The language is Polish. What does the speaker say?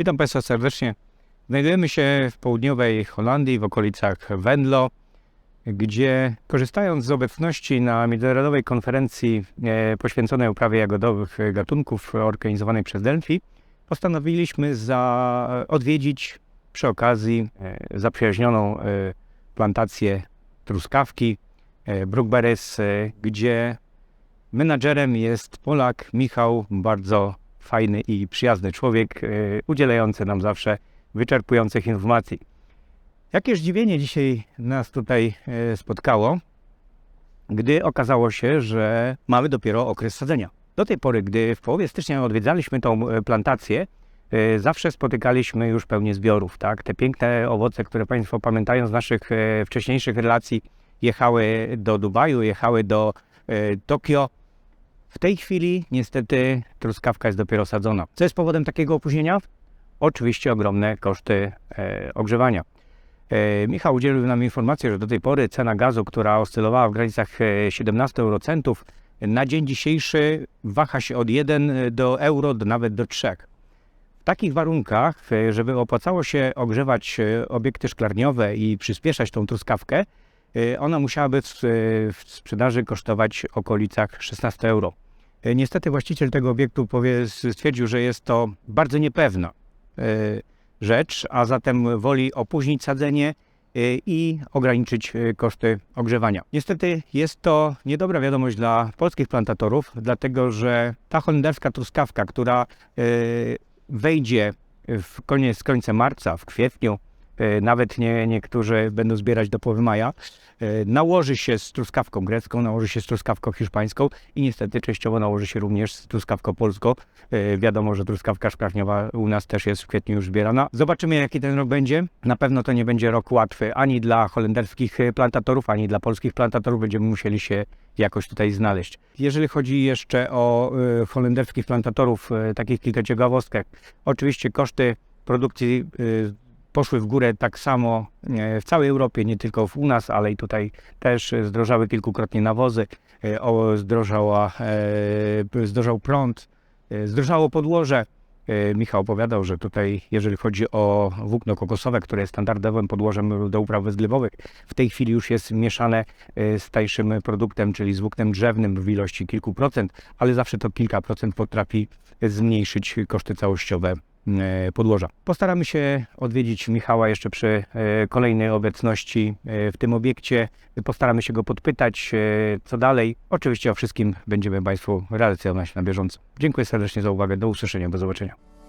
Witam Państwa serdecznie. Znajdujemy się w południowej Holandii, w okolicach Venlo, gdzie korzystając z obecności na międzynarodowej konferencji e, poświęconej uprawie jagodowych gatunków organizowanej przez Delphi, postanowiliśmy za, odwiedzić przy okazji e, zaprzyjaźnioną e, plantację truskawki Brookberries, gdzie menadżerem jest Polak Michał, bardzo fajny i przyjazny człowiek, e, udzielający nam zawsze wyczerpujących informacji. Jakież zdziwienie dzisiaj nas tutaj e, spotkało, gdy okazało się, że mamy dopiero okres sadzenia. Do tej pory, gdy w połowie stycznia odwiedzaliśmy tą e, plantację, zawsze spotykaliśmy już pełnię zbiorów. Tak? Te piękne owoce, które Państwo pamiętają z naszych wcześniejszych relacji, jechały do Dubaju, jechały do Tokio. W tej chwili niestety truskawka jest dopiero sadzona. Co jest powodem takiego opóźnienia? Oczywiście ogromne koszty e, ogrzewania. E, Michał udzielił nam informacji, że do tej pory cena gazu, która oscylowała w granicach e, 17 eurocentów, na dzień dzisiejszy waha się od 1 do euro, nawet do 3. W takich warunkach, e, żeby opłacało się ogrzewać e, obiekty szklarniowe i przyspieszać tą truskawkę, e, ona musiałaby w, w sprzedaży kosztować w okolicach 16 euro. E, Niestety właściciel tego obiektu powie, stwierdził, że jest to bardzo niepewna e, rzecz, a zatem woli opóźnić sadzenie e, i ograniczyć e, koszty ogrzewania. Niestety jest to niedobra wiadomość dla polskich plantatorów, dlatego że ta holenderska truskawka, która e, wejdzie w koniec, z końcem marca, w kwietniu, e, nawet nie, niektórzy będą zbierać do połowy maja, e, nałoży się z truskawką grecką, nałoży się z truskawką hiszpańską i niestety częściowo nałoży się również z truskawką polską. E, Wiadomo, że truskawka szklarniowa u nas też jest w kwietniu już zbierana. Zobaczymy, jaki ten rok będzie. Na pewno to nie będzie rok łatwy ani dla holenderskich e, plantatorów, ani dla polskich plantatorów. Będziemy musieli się jakoś tutaj znaleźć. Jeżeli chodzi jeszcze o e, holenderskich plantatorów, e, takich kilka ciekawostek, oczywiście koszty produkcji e, poszły w górę tak samo w całej Europie, nie tylko u nas, ale i tutaj też e, zdrożały kilkukrotnie nawozy, e, zdrożała, e, zdrożał prąd, zdrożało podłoże. Michał opowiadał, że tutaj, jeżeli chodzi o włókno kokosowe, które jest standardowym podłożem do upraw zglewowych, w tej chwili już jest mieszane z tańszym produktem, czyli z włóknem drzewnym w ilości kilku procent, ale zawsze to kilka procent potrafi zmniejszyć koszty całościowe podłoża. Postaramy się odwiedzić Michała jeszcze przy e, kolejnej obecności e, w tym obiekcie. Postaramy się go podpytać, e, co dalej. Oczywiście o wszystkim będziemy Państwu relacjonować na bieżąco. Dziękuję serdecznie za uwagę. Do usłyszenia. Do zobaczenia.